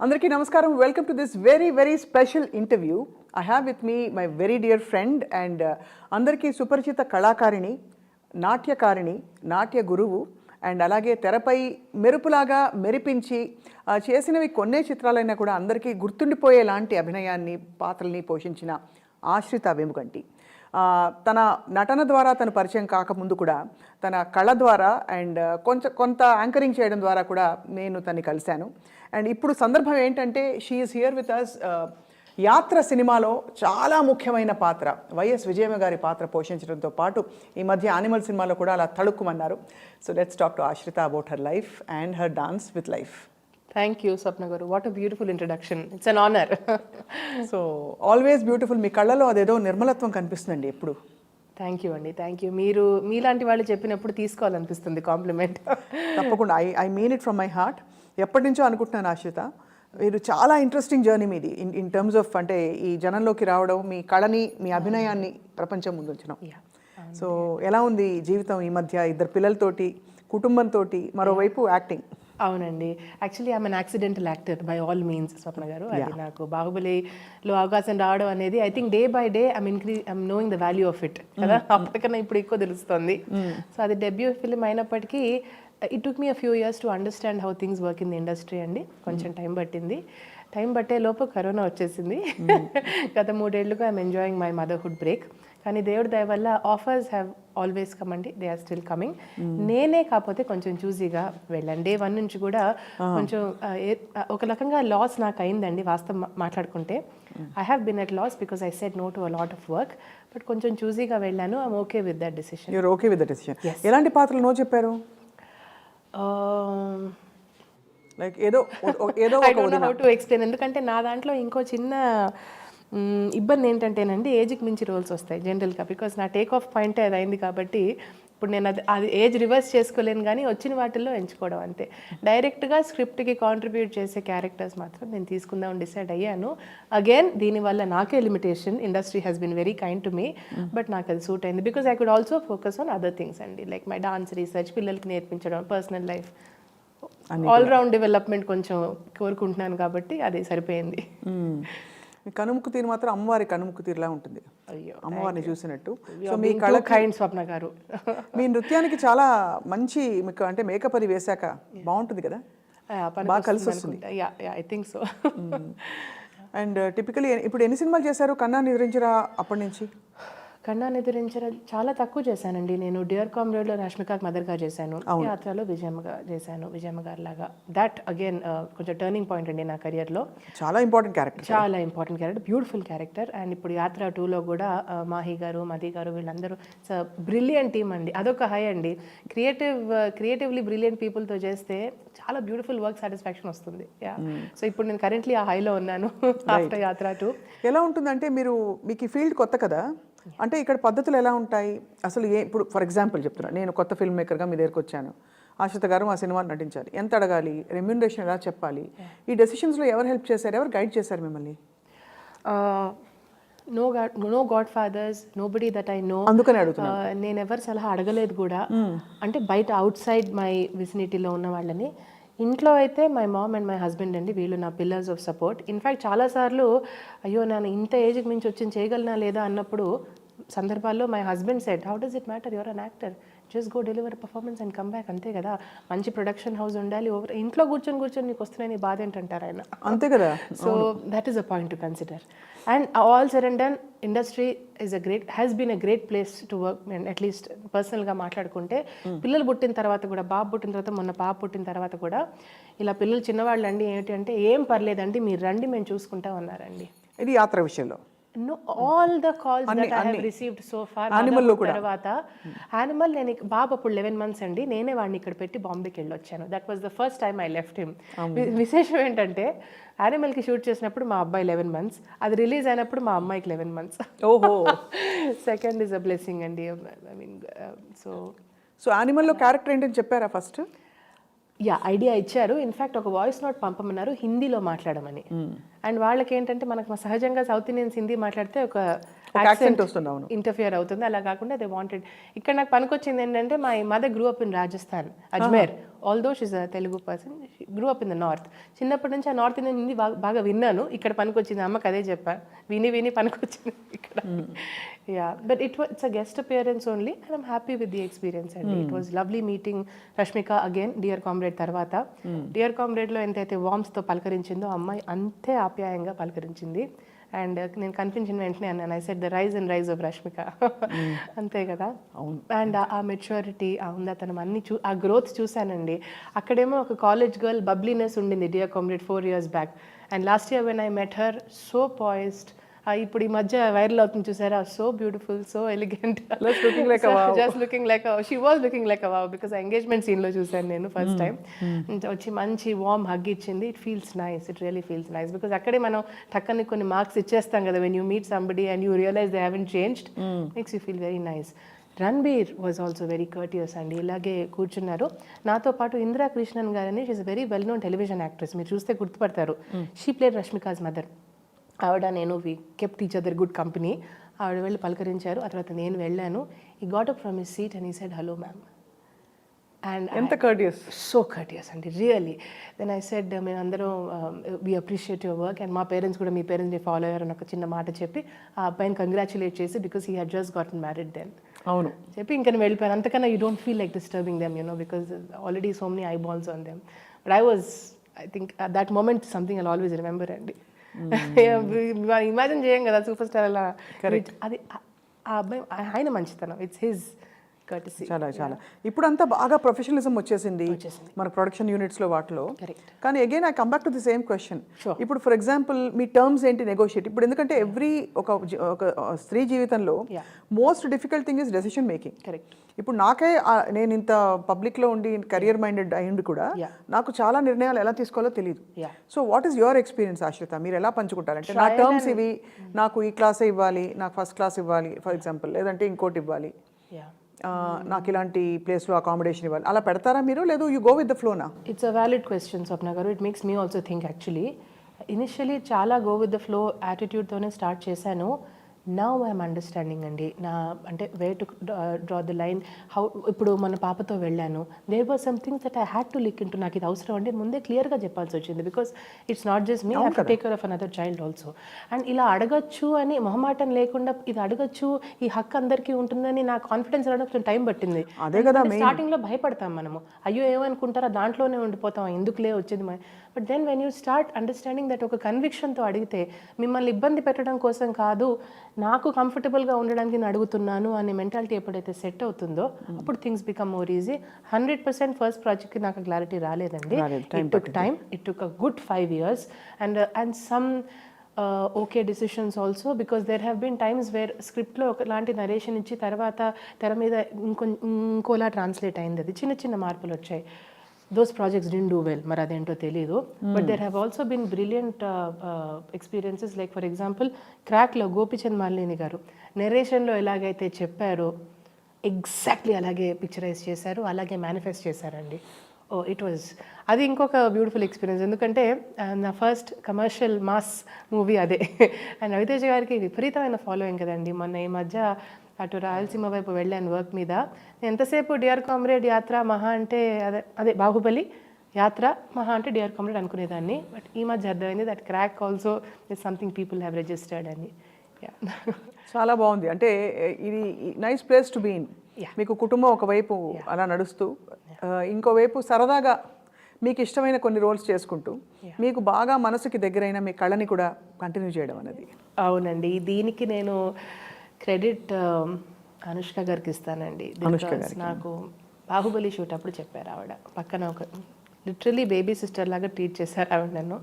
అందరికీ నమస్కారం. Welcome to this very very special interview I have with me my very dear friend and అందరికీ సుపరిచిత కళాకారిణి నాట్యకారిణి నాట్య గురువు అండ్ అలాగే తెరపై మెరుపులాగా మెరిపించి చేసినవి కొన్నే చిత్రాలైనా కూడా అందరికీ గుర్తుండిపోయేలాంటి అభినయాన్ని పాత్రల్ని పోషించిన ఆశ్రిత వెముగంటి. తన నటన ద్వారా తను పరిచయం కాకముందు కూడా తన కళ ద్వారా అండ్ కొంచెం కొంత యాంకరింగ్ చేయడం ద్వారా కూడా నేను తన్ని కలిశాను. అండ్ ఇప్పుడు సందర్భం ఏంటంటే షీఈస్ హియర్ విత్ అస్ యాత్ర సినిమాలో చాలా ముఖ్యమైన పాత్ర వైఎస్ విజయమ్మ గారి పాత్ర పోషించడంతో పాటు ఈ మధ్య యానిమల్ సినిమాలో కూడా అలా తళుక్కుమన్నారు. So let's talk to Ashrita about her life and her dance with life thank you Swapna గారు what a beautiful introduction it's an honour so always beautiful మీ కళ్ళలో అదేదో నిర్మలత్వం కనిపిస్తుందండి ఎప్పుడు. థ్యాంక్ యూ అండి థ్యాంక్ యూ మీరు మీలాంటి వాళ్ళు చెప్పినప్పుడు తీసుకోవాలనిపిస్తుంది కాంప్లిమెంట్. తప్పకుండా. I I mean it from my heart ఎప్పటి నుంచో అనుకుంటున్నాను ఆశ్రిత. మీరు చాలా ఇంట్రెస్టింగ్ జర్నీ మీది. ఇన్ ఇన్ టర్మ్స్ ఆఫ్ అంటే ఈ జనంలోకి రావడం మీ కళని మీ అభినయాన్ని ప్రపంచం ముందు ఉంచడం సో ఎలా ఉంది జీవితం ఈ మధ్య? ఇద్దరు పిల్లలతోటి కుటుంబంతో మరోవైపు యాక్టింగ్ అవునండి. Actually an accidental actor by all means Swapna గారు. అది నాకు బాహుబలిలో అవకాశం రావడం అనేది I think day by day I'm ఇంక్రీ I'm knowing the value of it కదా? అప్పటికన్నా ఇప్పుడు ఎక్కువ తెలుస్తుంది. సో అది డెబ్యూ ఫిలిం అయినప్పటికీ it took me a few years to understand how things work in the industry అండి. కొంచెం టైం పట్టింది. టైం పట్టే లోపు కరోనా వచ్చేసింది. గత మూడేళ్ళుగా I'm enjoying my motherhood break కానీ దేవుడి దయ వల్ల ఆఫర్స్ హ్యావ్ ఆల్వేస్ కమ్ అండి. దే ఆర్ స్టిల్ కమింగ్ నేనే కాకపోతే కొంచెం చూసీగా వెళ్ళాను డే వన్ నుంచి కూడా కొంచెం ఒక రకంగా లాస్ నాకు అయిందండి వాస్తవం మాట్లాడుకుంటే. I have been at loss because I said no to a lot of work but కొంచెం చూసీగా వెళ్ళాను. I'm okay with that decision you're okay with the decision ఎలాంటి పాత్రలు నో చెప్పారు? Um, లైక్ ఏదో ఓ- ఓ- ఏదో I don't know how to explain ఎందుకంటే నా దాంట్లో ఇంకో చిన్న ఇబ్బంది ఏంటంటేనండి ఏజ్కి మించి రోల్స్ వస్తాయి జనరల్గా. బికాస్ నా టేక్ ఆఫ్ పాయింట్ అది అయింది కాబట్టి ఇప్పుడు నేను అది అది ఏజ్ రివర్స్ చేసుకోలేను కానీ వచ్చిన వాటిల్లో ఎంచుకోవడం అంతే. డైరెక్ట్గా స్క్రిప్ట్కి కాంట్రిబ్యూట్ చేసే క్యారెక్టర్స్ మాత్రం నేను తీసుకుందాం డిసైడ్ అయ్యాను. అగైన్ దీనివల్ల నాకే limitation industry has been very kind to me but నాకు అది సూట్ అయింది. Because I could also focus on other things అండి. లైక్ మై డాన్స్ రీసెర్చ్ పిల్లలకి నేర్పించడం personal life all round development కొంచెం కోరుకుంటున్నాను కాబట్టి అది సరిపోయింది. మీ కనుముక్కు తీరు మాత్రం అమ్మవారి కనుముక్కు తీరులా ఉంటుంది. అయ్యో అమ్మవారిని చూసినట్టు. సో మీ కళ కైండ్ స్వప్న గారు. మీ నృత్యానికి చాలా మంచి మీకు అంటే మేకప్ అది వేశాక బాగుంటుంది కదా? బాగా కలిసి వస్తుంది I think so and typically ఇప్పుడు ఎన్ని సినిమాలు చేశారు? కన్నా నిద్రించరా అప్పటి నుంచి? కన్నా నిద్రించడం చాలా తక్కువ చేశానండి. నేను డియర్ కామ్రేడ్లో రష్మిక మదర్గా చేశాను. యాత్రలో విజయమ్మగా చేశాను. విజయమ్మ గారి లాగా దట్ అగైన్ కొంచెం టర్నింగ్ పాయింట్ అండి నా కెరియర్లో చాలా ఇంపార్టెంట్ క్యారెక్టర్ చాలా important character beautiful character and ఇప్పుడు యాత్ర టూలో కూడా ఆ, మాహి గారు మది గారు వీళ్ళందరూ బ్రిలియంట్ టీమ్ అండి. అదొక హై అండి. క్రియేటివ్ క్రియేటివ్లీ బ్రిలియంట్ పీపుల్తో చేస్తే చాలా బ్యూటిఫుల్ వర్క్ సాటిస్ఫాక్షన్ వస్తుంది. యా సో ఇప్పుడు నేను కరెంట్లీ ఆ హైలో ఉన్నాను ఆఫ్టర్ యాత్ర టూ. ఎలా ఉంటుందంటే మీరు మీకు ఈ ఫీల్డ్ కొత్త కదా? అంటే ఇక్కడ పద్ధతులు ఎలా ఉంటాయి? అసలు ఏ ఇప్పుడు ఫర్ ఎగ్జాంపుల్ చెప్తున్నా నేను కొత్త ఫిల్మ్ మేకర్గా మీ దగ్గరకు వచ్చాను. ఆశ్రిత గారు మా సినిమాని నటించాలి ఎంత అడగాలి? రెమ్యూనరేషన్ ఎలా చెప్పాలి? ఈ డెసిషన్స్లో ఎవరు హెల్ప్ చేశారు? ఎవరు గైడ్ చేశారు మిమ్మల్ని? No god no godfathers nobody that I know అందుకని అడుగుతున్నా. నేను ఎవరు సలహా అడగలేదు కూడా. అంటే బయట అవుట్ సైడ్ మై విసినిటీలో ఉన్న వాళ్ళని. ఇంట్లో అయితే my mom and my husband అండి వీళ్ళు నా పిల్లర్స్ ఆఫ్ సపోర్ట్ ఇన్ఫ్యాక్ట్ చాలాసార్లు అయ్యో నేను ఇంత ఏజ్కి మించి వచ్చి చేయగలనా లేదా? అన్నప్పుడు సందర్భాల్లో my husband said how does it matter you're an actor just go deliver performance and come back అంతే కదా? మంచి ప్రొడక్షన్ హౌస్ ఉండాలి. ఓవర్ ఇంట్లో కూర్చొని కూర్చొని నీకు వస్తున్నాయి నీ బాధ ఏంటంటారు ఆయన? అంతే కదా? So that is a point to consider and all said and done industry is a great has been a great place to work and at least పర్సనల్గా మాట్లాడుకుంటే పిల్లలు పుట్టిన తర్వాత కూడా బాబు పుట్టిన తర్వాత మొన్న పాప పుట్టిన తర్వాత కూడా ఇలా పిల్లలు చిన్నవాళ్ళు అండి ఏంటి అంటే ఏం పర్లేదండి మీరు రండి మేము చూసుకుంటాం అన్నారండి. ఇది యాత్ర విషయంలో. No all the calls that I have received so far Animal లో కూడా. తర్వాత యానిమల్ నేను బాబు అప్పుడు లెవెన్ మంత్స్ అండి. నేనే వాడిని ఇక్కడ పెట్టి బాంబేకి వెళ్ళి వచ్చాను that was the first time I left him విశేషం ఏంటంటే యానిమల్కి షూట్ చేసినప్పుడు మా అబ్బాయి లెవెన్ మంత్స్ అది రిలీజ్ అయినప్పుడు మా అమ్మాయికి లెవెన్ మంత్స్ ఓహో. సెకండ్ ఇస్ అ బ్లెస్సింగ్ అండి. ఐ మీన్ సో సో యానిమల్లో క్యారెక్టర్ ఏంటని చెప్పారా ఫస్ట్ యా ఐడియా ఇచ్చారు. ఇన్ఫ్యాక్ట్ ఒక వాయిస్ నోట్ పంపమన్నారు హిందీలో మాట్లాడమని. అండ్ వాళ్ళకి ఏంటంటే మనకు సహజంగా సౌత్ ఇండియన్స్ హిందీ మాట్లాడితే ఒక accent వస్తుంది, అవును. ఇంటర్ఫియర్ అవుతుంది. అలా కాకుండా దే వాంటెడ్ ఇక్కడ నాకు పనికొచ్చింది ఏంటంటే my mother grew up in Rajasthan Ajmer although she's a Telugu person grew up in the north చిన్నప్పటి నుంచి ఆ నార్త్ ఇండియన్ హిందీ బాగా బాగా విన్నాను. ఇక్కడ పనికొచ్చింది అమ్మకి అదే చెప్పా. విని విని పనికొచ్చింది ఇక్కడ. Yeah but it it's a guest appearance only and I'm happy with the experience అండి it was lovely meeting Rashmika again dear comrade తర్వాత. డియర్ కామ్రేడ్లో ఎంతైతే వామ్స్తో పలకరించిందో అమ్మాయి అంతే ఆప్యాయంగా పలకరించింది. అండ్ నేను కనిపించిన వెంటనే అన్నాను I said the rise and rise of Rashmika అంతే కదా? అండ్ ఆ మెచ్యూరిటీ ఆ ఉందతనం అన్ని చూ ఆ గ్రోత్ చూశానండి. అక్కడేమో ఒక కాలేజ్ గర్ల్ బబ్లీనెస్ ఉండింది dear comrade four years back and last year when I met her so poised ఇప్పుడు ఈ మధ్య వైరల్ అవుతుంది చూసారా? So beautiful so elegant a wow. Just looking like she was looking like wow because engagement సీన్లో చూసాను నేను first time వచ్చి మంచి వామ్ హగ్ ఇచ్చింది. It feels nice it really feels nice because అక్కడే మనం టక్కని కొన్ని మార్క్స్ ఇచ్చేస్తాం కదా. When you meet somebody and you realize they haven't changed makes you feel very nice Ranbir was also very courteous అండి ఇలాగే కూర్చున్నారు. నాతో పాటు ఇందిరా కృష్ణన్ గారని she's very well known television actress మీరు చూస్తే గుర్తుపడతారు. షీ ప్లేడ్ రష్మికాస్ మదర్ ఆవిడ నేను we kept each other good company ఆవిడ వెళ్ళి పలకరించారు. ఆ తర్వాత నేను వెళ్ళాను. He got up from his seat and he said hello ma'am and ఎంత కర్డియస్ సో కర్టియస్ అండి రియలీ దెన్ ఐ సెడ్ మేము అందరం we appreciate your work and మా పేరెంట్స్ కూడా మీ పేరెంట్స్ని ఫాలో అయ్యారని ఒక చిన్న మాట చెప్పి ఆ అబ్బాయిని కంగ్రాచులేట్ చేసి because he had just gotten married then అవును. చెప్పి ఇంకా నేను వెళ్ళిపోయాను. అంతకన్నా you don't feel like disturbing them you know because already so many eyeballs on them but I was I think that moment something I always remember అండి. Imagine చేయం కదా super star అలా అది ఆ- ఆ అబ్బాయి ఆయన మంచితనం. ఇట్స్ హిజ్ చాలా చాలా. ఇప్పుడు అంతా బాగా ప్రొఫెషనలిజం వచ్చేసింది. మన ప్రొడక్షన్ యూనిట్స్లో వాటిలో. కానీ again I come back to the same question. ఇప్పుడు ఫర్ ఎగ్జాంపుల్ మీ టర్మ్స్ ఏంటి నెగోషియేట్ ఇప్పుడు ఎందుకంటే ఎవ్రీ ఒక ఒక స్త్రీ జీవితంలో. Most difficult thing is decision making correct ఇప్పుడు నాకే నేను ఇంత పబ్లిక్లో ఉండి కెరియర్ మైండెడ్ అయ్యింది కూడా. నాకు చాలా నిర్ణయాలు ఎలా తీసుకోవాలో తెలియదు. So what is your experience Ashrita మీరు ఎలా పంచుకుంటారు అంటే నా టర్మ్స్ ఇవి నాకు ఈ క్లాస్ ఇవ్వాలి నాకు ఫస్ట్ క్లాస్ ఇవ్వాలి ఫర్ ఎగ్జాంపుల్ లేదంటే ఇంకోటి ఇవ్వాలి. నాకు ఇలాంటి ప్లేస్లో అకామిడేషన్ ఇవ్వాలి. అలా పెడతారా మీరు? లేదు you go with the ఫ్లోనా it's a valid question Swapna గారు it makes me also think actually initially చాలా గో విత్ ద ఫ్లో యాటిట్యూడ్తోనే స్టార్ట్ చేశాను. నవ్ ఐఎమ్ అండర్స్టాండింగ్ అండి. నా అంటే way to draw the line how ఇప్పుడు మన పాపతో వెళ్ళాను. There was something that I had to look into నాకు ఇది అవసరం అంటే ముందే క్లియర్గా చెప్పాల్సి వచ్చింది. Because it's not just me have to take care of another child also and ఇలా అడగచ్చు అని మొహమాటం లేకుండా ఇది అడగచ్చు ఈ హక్కు అందరికీ ఉంటుందని నా కాన్ఫిడెన్స్ రావడం కొంచెం టైం పట్టింది. అదే కదా స్టార్టింగ్లో భయపడతాం మనము. అయ్యో ఏమనుకుంటారా దాంట్లోనే ఉండిపోతాం. ఎందుకులే వచ్చేది but then when you start understanding that ఒక కన్విక్షన్తో అడిగితే మిమ్మల్ని ఇబ్బంది పెట్టడం కోసం కాదు నాకు కంఫర్టబుల్గా ఉండడానికి నేను అడుగుతున్నాను అనే మెంటాలిటీ ఎప్పుడైతే సెట్ అవుతుందో అప్పుడు things become more easy hundred percent first ప్రాజెక్ట్కి నాకు క్లారిటీ రాలేదండి. It took time it took a good five years and and some okay decisions also because there have been times where స్క్రిప్ట్లో ఒకలాంటి narration ఇచ్చి తర్వాత తెర మీద ఇంకొ ఇంకోలా ట్రాన్స్లేట్ అయింది. అది చిన్న చిన్న మార్పులు వచ్చాయి. Those projects didn't do well మరి అదేంటో తెలియదు but there have also been brilliant experiences like for example క్రాక్లో Gopichand Malini గారు నెరేషన్లో ఎలాగైతే చెప్పారో ఎగ్జాక్ట్లీ అలాగే పిక్చరైజ్ చేశారు అలాగే మేనిఫెస్ట్ చేశారండి. ఓ ఇట్ వాజ్ అది ఇంకొక బ్యూటిఫుల్ ఎక్స్పీరియన్స్ ఎందుకంటే ఆ, నా ఫస్ట్ కమర్షియల్ మాస్ మూవీ అదే. అండ్ రవితేజ గారికి విపరీతమైన ఫాలోయింగ్ కదండి. మొన్న ఈ మధ్య అటు రాయలసీమ వైపు వెళ్ళాను వర్క్ మీద. నేను ఎంతసేపు డిఆర్ కామ్రేడ్ యాత్ర మహా అంటే అదే అదే బాహుబలి యాత్ర మహా అంటే డిఆర్ కామ్రేడ్ అనుకునేదాన్ని. బట్ ఈ మధ్య అర్థమైంది that Crack also is something people have registered అని. చాలా బాగుంది. అంటే ఇది నైస్ ప్లేస్ టు బీన్. మీకు కుటుంబం ఒకవైపు అలా నడుస్తూ ఇంకోవైపు సరదాగా మీకు ఇష్టమైన కొన్ని రోల్స్ చేసుకుంటూ మీకు బాగా మనసుకి దగ్గరైన మీ కళని కూడా కంటిన్యూ చేయడం అనేది. అవునండి. దీనికి నేను క్రెడిట్ అనుష్క గారికి ఇస్తానండి. నాకు బాహుబలి షూట్ అప్పుడు చెప్పారు ఆవిడ. పక్కన ఒక లిటరలీ బేబీ సిస్టర్ లాగా ట్రీట్ చేశారు ఆవిడ నన్ను.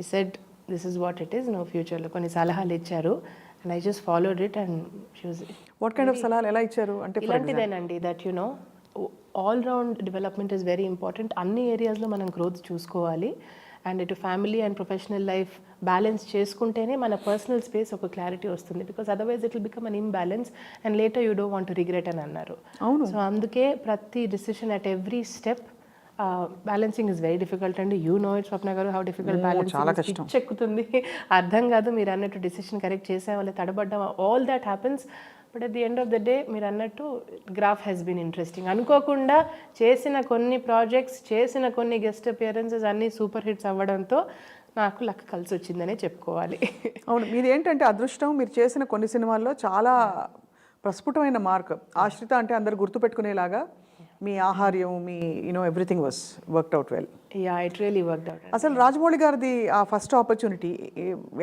She said this is what it is నువ్వు ఫ్యూచర్లో కొన్ని సలహాలు ఇచ్చారు. And I just followed it and shoes what kind of సలహాలు ఎలా ఇచ్చారు? అంటే ఇలాంటిదేనండి that you know all round development is very important అన్ని ఏరియాస్లో మనం గ్రోత్ చూసుకోవాలి. అండ్ ఇటు family and professional life balance చేసుకుంటేనే మన పర్సనల్ స్పేస్ ఒక క్లారిటీ వస్తుంది because otherwise it will become an imbalance and later you don't want regret అని అన్నారు. సో అందుకే ప్రతి decision at every step balancing is very difficult అండి యూ నో ఇట్ స్వప్న గారు హౌ డిఫికల్ట్ చాలా బ్యాలెన్స్. చెక్కుతుంది అర్థం కాదు మీరు అన్నట్టు డిసిషన్ కరెక్ట్ చేసాం లేదా తడబడ్డాం. All that happens but at the end of the day మీరు అన్నట్టు గ్రాఫ్ హ్యాస్ బీన్ ఇంట్రెస్టింగ్ అనుకోకుండా చేసిన కొన్ని ప్రాజెక్ట్స్ చేసిన కొన్ని గెస్ట్ అపియరెన్సెస్ అన్నీ సూపర్ హిట్స్ అవ్వడంతో నాకు లక్ కలిసి వచ్చిందనే చెప్పుకోవాలి. అవును మీది ఏంటంటే అదృష్టం మీరు చేసిన కొన్ని సినిమాల్లో చాలా ప్రస్ఫుటమైన మార్క్. ఆశ్రిత అంటే అందరు గుర్తుపెట్టుకునేలాగా మీ ఆహార్యం మీ you know everything was worked out well yeah it really worked out అసలు రాజమౌళి గారిది ఆ ఫస్ట్ ఆపర్చునిటీ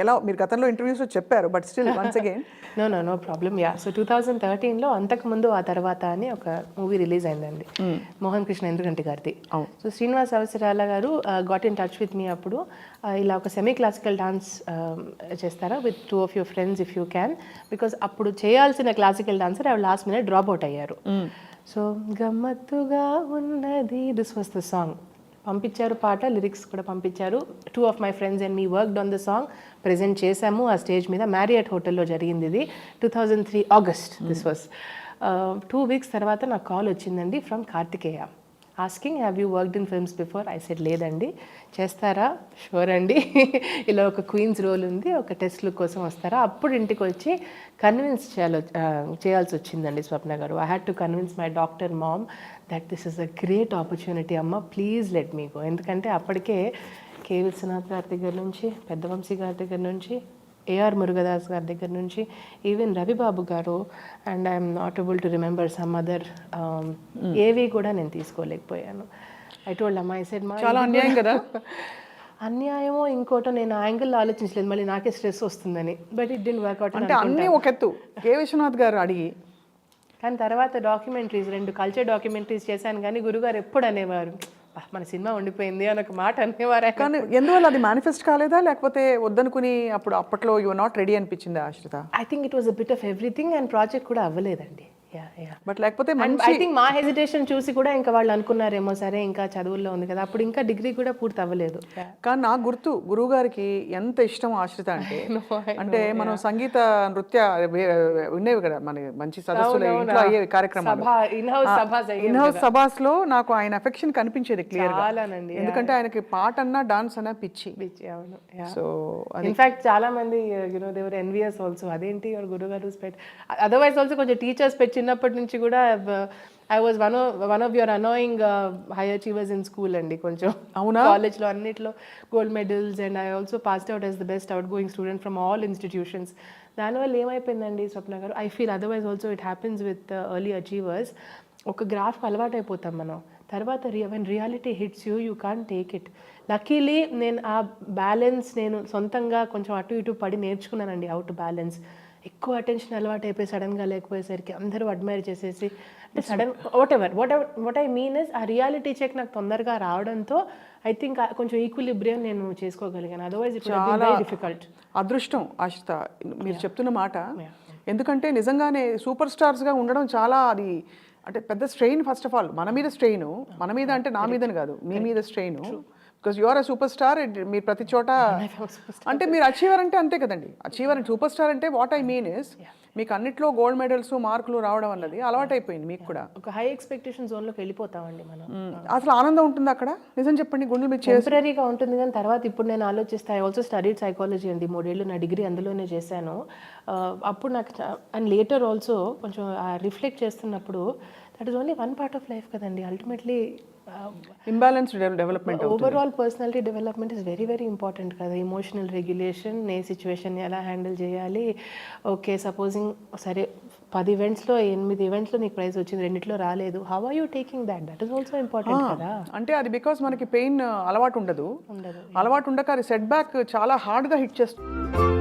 ఎలా మీరు గతంలో ఇంటర్వ్యూస్లో చెప్పారు but still once again no no no problem yeah so two thousand థర్టీన్లో అంతకుముందు ఆ తర్వాత అని ఒక మూవీ రిలీజ్ అయిందండి. మోహన్ కృష్ణ ఎందుకంటే గారిది. సో శ్రీనివాస్ అవసరాల గారు got in touch with me అప్పుడు uh, ఇలా ఒక సెమీ క్లాసికల్ డాన్స్ చేస్తారా? With two of your friends if you can because అప్పుడు చేయాల్సిన క్లాసికల్ డాన్సర్ ఆవిడ లాస్ట్ మినిట్ డ్రాప్ అవుట్ అయ్యారు. సో గమ్మత్తుగా ఉన్నది. దిస్ వాస్ ద సాంగ్ పంపించారు పాట లిరిక్స్ కూడా పంపించారు. Two of my friends and me worked on the song present చేశాము. ఆ స్టేజ్ మీద మ్యారియట్ హోటల్లో జరిగింది ఇది. Two thousand three August this was two weeks తర్వాత నాకు కాల్ వచ్చిందండి from Karthikeya asking have you worked in films before I said లేదండి. చేస్తారా? షూర్ అండి. ఇలా ఒక క్వీన్స్ రోల్ ఉంది ఒక టెస్ట్ లుక్ కోసం వస్తారా? అప్పుడు ఇంటికి వచ్చి కన్విన్స్ చేయాలి చేయాల్సి వచ్చిందండి స్వప్న గారు. I had to convince my doctor mom that this is a great opportunity అమ్మ ప్లీజ్ లెట్ మీ గో ఎందుకంటే అప్పటికే కే విశ్వనాథ్ గారి దగ్గర నుంచి పెద్దవంశీ గారి దగ్గర నుంచి ఏఆర్ మురుగదాస్ గారి దగ్గర నుంచి ఈవెన్ రవిబాబు గారు and I'm not able to remember some other ఏవి కూడా నేను తీసుకోలేకపోయాను. ఐ టోల్డ్ అమ్మా ఐ సెడ్ మా చాలా అన్యాయం కదా. అన్యాయమో ఇంకోటో నేను యాంగిల్ ఆలోచించలేదు మళ్ళీ నాకే స్ట్రెస్ వస్తుందని. బట్ ఇట్ డింట్ వర్కౌట్ అంటే అన్నీ ఒక ఎత్తు. కే విశ్వనాథ్ గారు అడిగి. కానీ తర్వాత డాక్యుమెంటరీస్ రెండు కల్చర్ డాక్యుమెంటరీస్ చేశాను కానీ గురుగారు ఎప్పుడు అనేవారు "అబ్బా, మన సినిమా ఉండిపోయింది అని ఒక మాట అనేవారు. కానీ ఎందువల్ల అది మేనిఫెస్ట్ కాలేదా? లేకపోతే వద్దనుకుని అప్పుడు అప్పట్లో యు నాట్ రెడీ అనిపించిందా Ashrita? I think it was a bit of everything and project కూడా అవ్వలేదండి. బట్ లేకపోతే ఐ థింక్ మా హెజిటేషన్ చూసి కూడా ఇంకా వాళ్ళు అనుకున్నారేమో సరే ఇంకా చదువుల్లో ఉంది కదా. అప్పుడు ఇంకా డిగ్రీ కూడా పూర్తి అవ్వలేదు కానీ నాకు గుర్తు గురువు గారికి ఎంత ఇష్టం ఆశ్రిత అంటే అంటే మనం సంగీత నృత్య ఉండేవి కదా మన మంచి సదస్సులు ఇంట్లో కార్యక్రమాలు. ఇన్హౌస్ హౌస్ సభాస్లో నాకు ఆయన అఫెక్షన్ కనిపించేది క్లియర్ ఎందుకంటే ఆయనకి పాట అన్నా డాన్స్ అన్నా పిచ్చి సో ఇన్ఫాక్ట్ చాలా మంది యునో దేవర్ ఎన్వియస్ ఆల్సో అదేంటి గురుగారు పెట్ అదర్వైజ్ ఆల్సో కొంచెం టీచర్స్ పెట్ చిన్నప్పటి నుంచి కూడా I was one one of your annoying high achievers in school అండి కొంచెం. అవునా? కాలేజ్లో అన్నిట్లో gold medals and I also passed out as the best outgoing student from all institutions దానివల్ల ఏమైపోయిందండి స్వప్న గారు? I feel otherwise also it happens with early achievers ఒక గ్రాఫ్కి అలవాటు అయిపోతాం మనం. తర్వాత when reality hits you you can take it luckily నేను ఆ బ్యాలెన్స్ నేను సొంతంగా కొంచెం అటు ఇటు పడి నేర్చుకున్నానండి అవుట్ బ్యాలెన్స్ ఎక్కువ అటెన్షన్ అలవాటు అయిపోయి సడన్గా లేకపోయేసరికి అందరూ అడ్మైర్ చేసేసి అంటే sudden whatever whatever what I mean is a reality check నాకు తొందరగా రావడంతో ఐ థింక్ కొంచెం ఈక్విలిబ్రియం నేను చేసుకోగలిగాను. అదర్వైజ్ వెరీ డిఫికల్ట్ అదృష్టం ఆశ్రిత మీరు చెప్తున్న మాట. ఎందుకంటే నిజంగానే సూపర్ స్టార్స్గా ఉండడం చాలా అది అంటే పెద్ద స్ట్రెయిన్ ఫస్ట్ ఆఫ్ ఆల్ మన మీద స్ట్రెయిన్ మన మీద అంటే నా మీదని కాదు మీ మీద strain because you are a superstar మీరు ప్రతి చోట అంటే మీరు అచీవర్ అంటే అంతే కదండి. అచీవర్ సూపర్ స్టార్ అంటే వాట్ ఐ మీన్ ఇస్ మీకు అన్నిట్లో గోల్డ్ మెడల్స్ మార్కులు రావడం అన్నది అలవాటైపోయింది మీకు కూడా. ఒక హై ఎక్స్పెక్టేషన్ జోన్లోకి వెళ్ళిపోతామండి మనం. మ్మ్. అసలు ఆనందం ఉంటుంది అక్కడ? నిజం చెప్పండి గుండెలు మీరు టెంపరీగా ఉంటుంది కానీ తర్వాత ఇప్పుడు నేను ఆలోచిస్తే. ఐ ఆల్సో స్టడీడ్ సైకాలజీ అండి. మూడేళ్ళు నా డిగ్రీ అందులోనే చేశాను. ఆ, అప్పుడు నాకు అండ్ లేటర్ ఆల్సో కొంచెం రిఫ్లెక్ట్ చేస్తున్నప్పుడు that is only one part of life కదండి. Ultimately imbalance development overall personality development is very very important కదా. ఇమోషనల్ రెగ్యులేషన్ ఏ సిచ్యువేషన్ ఎలా హ్యాండిల్ చేయాలి? ఓకే సపోజింగ్ సరే పది ఈవెంట్స్లో ఎనిమిది ఈవెంట్స్లో నీకు ప్రైజ్ వచ్చింది రెండిట్లో రాలేదు. How are you taking that that is also important కదా. అంటే అది బికాస్ మనకి పెయిన్ అలవాటు ఉండదు. ఉండదు అలవాటు ఉండక అది సెట్ బ్యాక్ చాలా హార్డ్గా హిట్ చేస్తుంది.